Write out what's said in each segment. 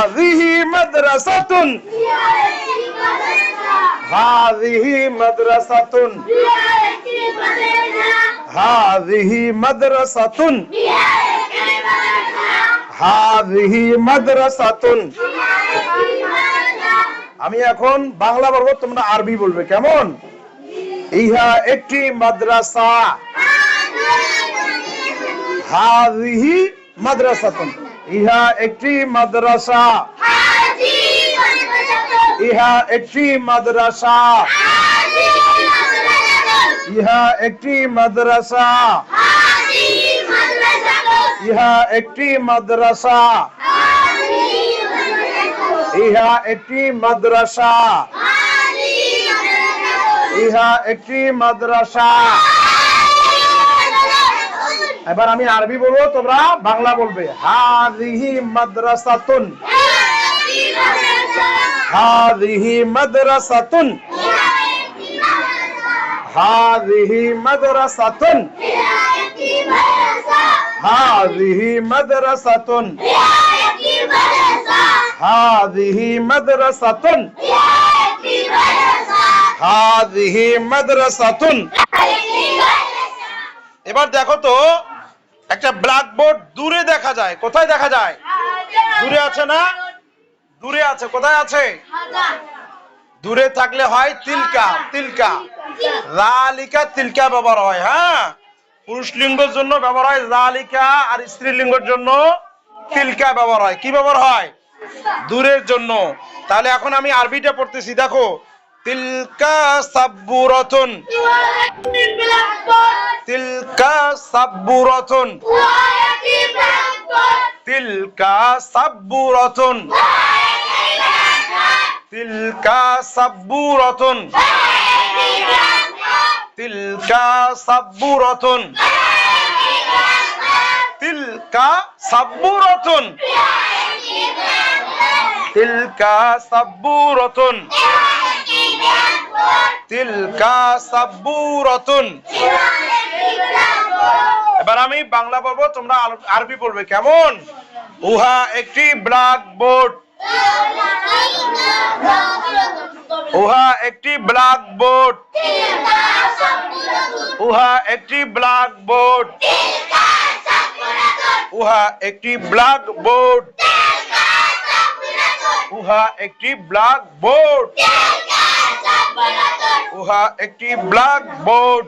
هذه مدرسة هذه مدرسة هذه مدرسة هذه مدرسة আমি এখন বাংলা বলব, তোমরা আরবি বলবে, কেমন? ইহা একটি মাদ্রাসা। হাদিহি মাদ্রাসাতুন। ইহা একটি মাদ্রাসা ইহা একটি মাদ্রাসা ইহা একটি মাদ্রাসা ইহা একটি মাদ্রাসা ইহা একটি মাদ্রাসা ইহা একটি মাদ্রাসা এবার আমি আরবি বলব, তোমরা বাংলা বলবে। হাযিহি মাদ্রাসাতুন। হাযিহি মাদ্রাসাতুন। হাযিহি মাদ্রাসাতুন। হাযিহি মাদ্রাসাতুন। হাযিহি মাদ্রাসাতুন। হাযিহি মাদ্রাসাতুন। এবার দেখো তো একটা ব্ল্যাকবোর্ড দূরে দেখা যায়। কোথায় দেখা যায়? দূরে আছে না? দূরে আছে। কোথায় আছে? দূরে থাকলে হয় তিলকা তিলকা। রালিকা তিলকা ব্যবহার হয় হ্যাঁ? পুরুষ লিঙ্গের জন্য ব্যবহার হয় রালিকা আর স্ত্রী লিঙ্গের জন্য তিলকা ব্যবহার হয়। কি ব্যবহার হয়? দূরের জন্য। তাহলে এখন আমি আরবিটা পড়তেছি। দেখো তিলকা সাব্বুরাতুন। তিলকা সাব্বুরাতুন তিলকা সাব্বুরাতুন তিলকা সাব্বুরাতুন তিলকা সাব্বুরাতুন তিলকা সাব্বুরাতুন তিলকা সাব্বুরাতুন তিলকা সাব্বুরাতুন এবার আমি বাংলা বলব, তোমরা আরবি বলবে, কেমন? উহা একটি ব্ল্যাক বোর্ড উহা একটি ব্ল্যাক বোর্ড উহা একটি ব্ল্যাক বোর্ড উহা একটি ব্ল্যাক বোর্ড উহা একটি ব্ল্যাক বোর্ড উহা একটি ব্ল্যাক বোর্ড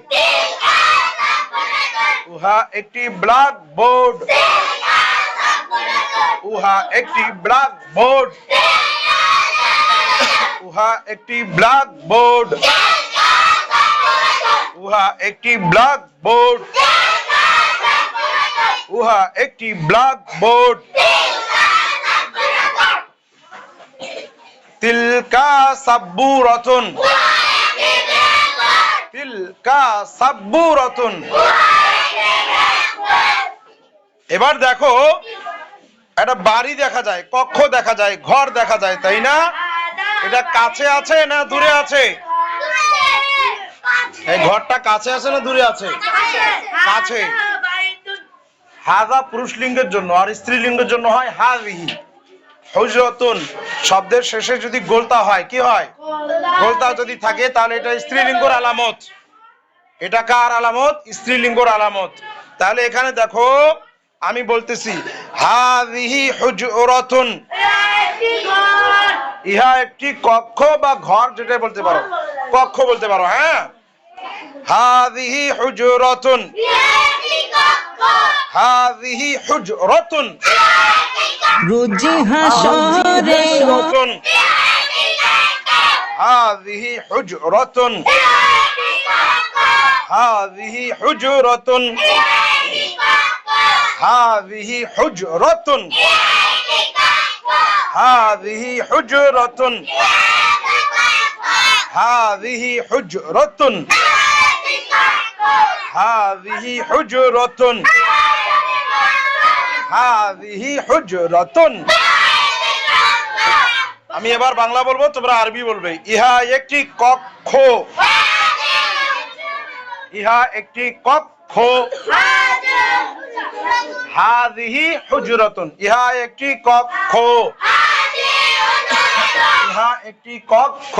উহা একটি ব্ল্যাক বোর্ড উহা একটি ব্ল্যাক বোর্ড উহা একটি ব্ল্যাক বোর্ড উহা একটি ব্ল্যাক বোর্ড উহা একটি ব্ল্যাক বোর্ড তিলকা সাব্বু রতন তিলকা সাব্বু রতন এবার দেখো, একটা বাড়ি দেখা যায়, কক্ষ দেখা যায়, ঘর দেখা যায়, তাই না? এটা কাছে আছে না দূরে আছে? এই ঘরটা কাছে আছে না দূরে আছে? কাছে। হাজা পুরুষ লিঙ্গের জন্য আর স্ত্রী লিঙ্গের জন্য হয় হাজিহি। হুজরতুন, শব্দের শেষে যদি গোলতা হয়, কি হয়? গোলতা যদি থাকে, তাহলে এটা স্ত্রীলিঙ্গর আলামত। এটা কার আলামত? স্ত্রীলিঙ্গর আলামত। তাহলে এখানে দেখো আমি বলতেছি হাজিহি হুজরাতুন। ইহা একটি কক্ষ বা ঘর যেটা বলতে পারো। কক্ষ বলতে পারো হ্যাঁ? হাজিহি হুজরাতুন। হুজরাতুন। রোজি হাসরে হুজরাতুন। হুজরাতুন। হাজিহি হুজরাতুন। হাজিহি হুজরাতুন। হাজিহি হুজরাতুন। হাজিহি হুজরাতুন। হাজিহি হুজরাতুন। হাজিহি হুজরাতুন। আমি এবার বাংলা বলব, তোমরা আরবি বলবে। ইহা একটি কক্ষ। ইহা একটি কক্ষ। হাজিহি হুজরাতুন ইহা একটি কক্ষ ইহা একটি কক্ষ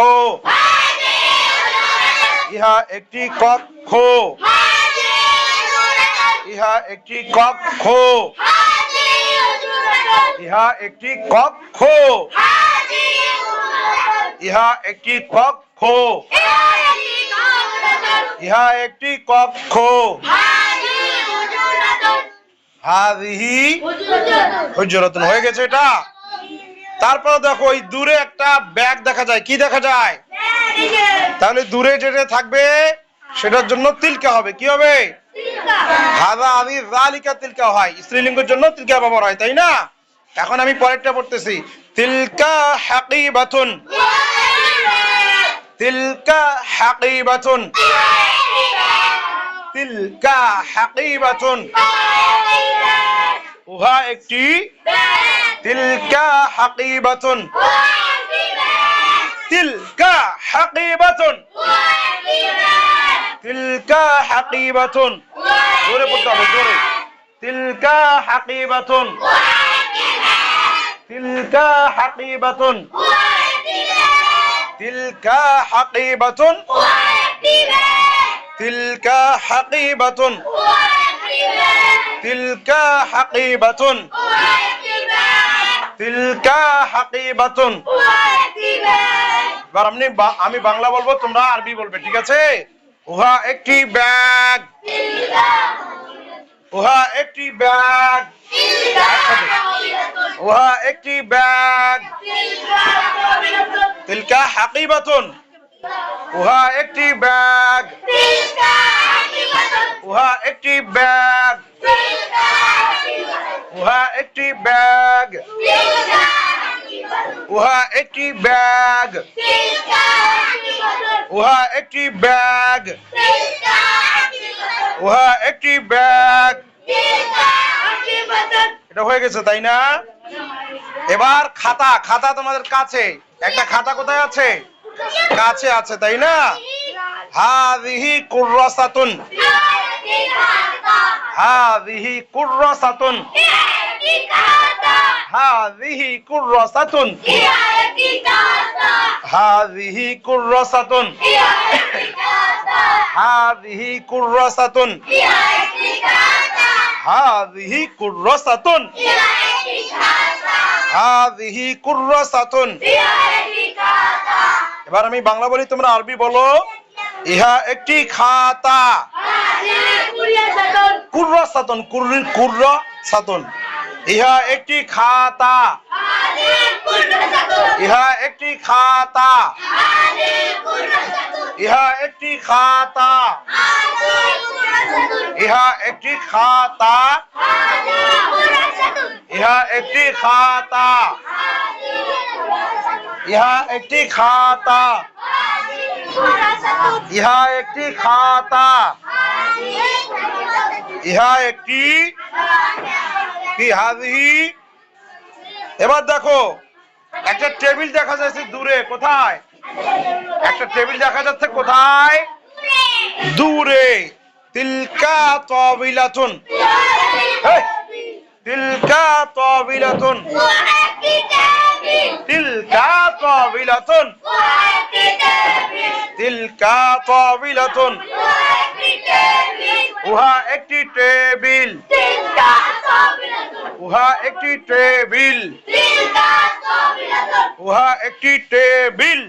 ইহা একটি কক্ষ ইহা একটি কক্ষ ইহা একটি কক্ষ ইহা একটি কক্ষ ইহা একটি কক্ষ। হাদিহি হুজরাতুন হয়ে গেছে এটা? তারপর দেখো ওই দূরে একটা ব্যাগ দেখা যায়। কি দেখা যায়? তাহলে দূরে যেটা থাকবে সেটার জন্য তিলকা হবে। কি হবে? হাদা আমি জালিকা তিলকা হয়। স্ত্রীলিঙ্গের জন্য তিলকা ব্যবহার হয় তাই না? এখন আমি পরেরটা পড়তেছি। তিলকা হাকিবাতুন। তিলকা হাকিবাতুন তিলকা হাকিবাতুন উহা একটি তিলকা হাকিবাতুন তিলকা হাকিবাতুন তিলকা হাকিবাতুন জোরে পড়তে হবে জোরে তিলকা হাকিবাতুন তিলকা হাকিবাতুন তিলকা হাকিবাতুন। তিলকা হাকিবাতুন। তিলকা হাকিবাতুন। তিলকা হাকিবাতুন। এবার আপনি আমি বাংলা বলব, তোমরা আরবি বলবে, ঠিক আছে? উহা একটি ব্যাগ। উহা একটি ব্যাগ। উহা একটি ব্যাগ তিলকা হাকিবাতুন উহা একটি ব্যাগ উহা একটি ব্যাগ উহা একটি ব্যাগ উহা একটি ব্যাগ উহা একটি ব্যাগ উহা একটি ব্যাগ এটা হয়ে গেছে, তাই না? এবার খাতা খাতা তোমাদের কাছে। একটা খাতা কোথায় আছে? কাছে আছে, তাই না? হাদিহি কুররাসাতুন। হাদিহি হাদিহি হাদিহি হাদিহি হাদিহি হাদিহি কুররাসাতুন। এবার আমি বাংলা বলি, তোমরা আরবি বলো। ইহা একটি খাতা। কুর্র সাতন কুর্র কুর্রা সাতন ইহা একটি খাতা। ইহা একটি খাতা ইহা একটি খাতা ইহা একটি খাতা ইহা একটি খাতা ইহা একটি খাতা ইহা একটি খাতা ইহা একটি কি হাজিহি এবার দেখো একটা টেবিল দেখা যাচ্ছে দূরে, কোথায়? একটা টেবিল দেখা যাচ্ছে কোথায়? দূরে। তিলকা তবিলাতুন তিলকা তবিলাতুন তিলকা তবিলাতুন তিলকা তবিলাতুন উহা একটি টেবিল। উহা একটি টেবিল। উহা একটি টেবিল।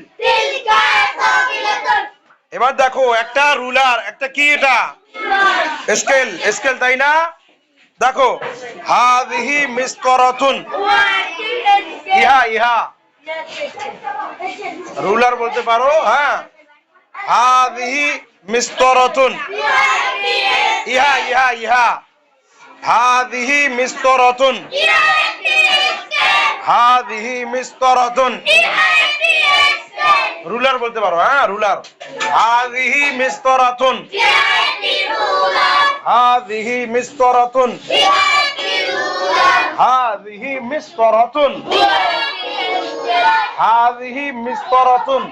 এবার দেখো, একটা রুলার, একটা কি এটা? স্কেল স্কেল, তাই না? দেখো, হাদিহি মিস্তরাতুন ইহা ইহা। রুলার বলতে পারো হ্যাঁ? হাদিহি মিস্তরাতুন ইহা ইহা ইহা। হাদিহি মিস্তরাতুন। হাদিহি মিস্তরাতুন। রুলার বলতে পারো হ্যাঁ রুলার। হাদিহি মিস্তরাতুন। হাদিহি মিস্তরাতুন। হাদিহি মিস্তরাতুন। হাদিহি মিস্তরাতুন।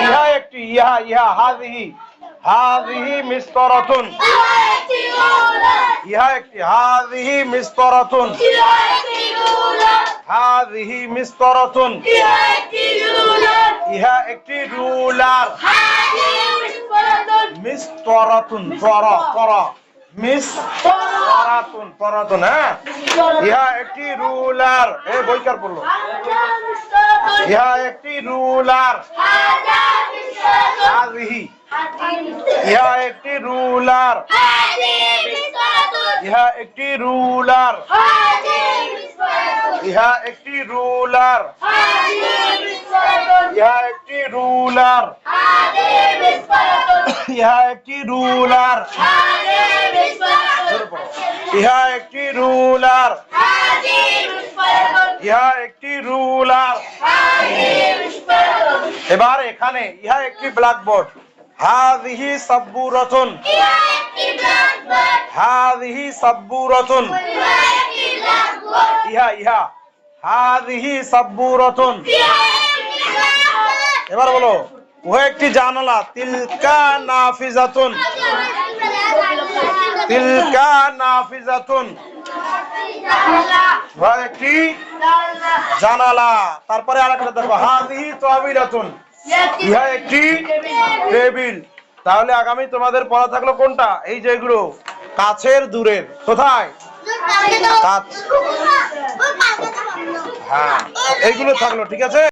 ইহা একটি, ইহা ইহা, হাদিহি। হাদিহি মিস্তরাতুন। ইহা একটি হাদিহি মিস্তরাতুন। হাদিহি মিস্তরাতুন। ইহা একটি রুলার। মিস্তরাতুন তর তর মিস্তরাতুন তরাতুন হ্যাঁ? ইহা একটি রুলার। এ বইকার পড়ল। ইহা একটি রুলার। হাদিহি ইহা একটি রুলার ইহা একটি রুলার ইহা একটি রুলার ইহা একটি রুলার ইহা একটি রুলার জোরে পড়ো। ইহা একটি রুলার ইহা একটি রুলার এবার এখানে ইহা একটি ব্ল্যাকবোর্ড হাদিহি সাব্বুরাতুন। হাদিহি সাব্বুরাতুন। ইহা ইহা। হাদিহি সাব্বুরাতুন। এবার বলো ও একটি জানালা, তিলকা নাফিজাতুন। তিলকা নাফিজাতুন। একটি জানালা। তারপরে আরেকটা দেখো, হাদিহি তাবিলাতুন ইহা একটি টেবিল। তাহলে আগামী তোমাদের পড়া থাকল কোনটা? এই যে এগুলো কাছের দূরের। কোথায়? কাছ হ্যাঁ এইগুলো থাকল ঠিক আছে?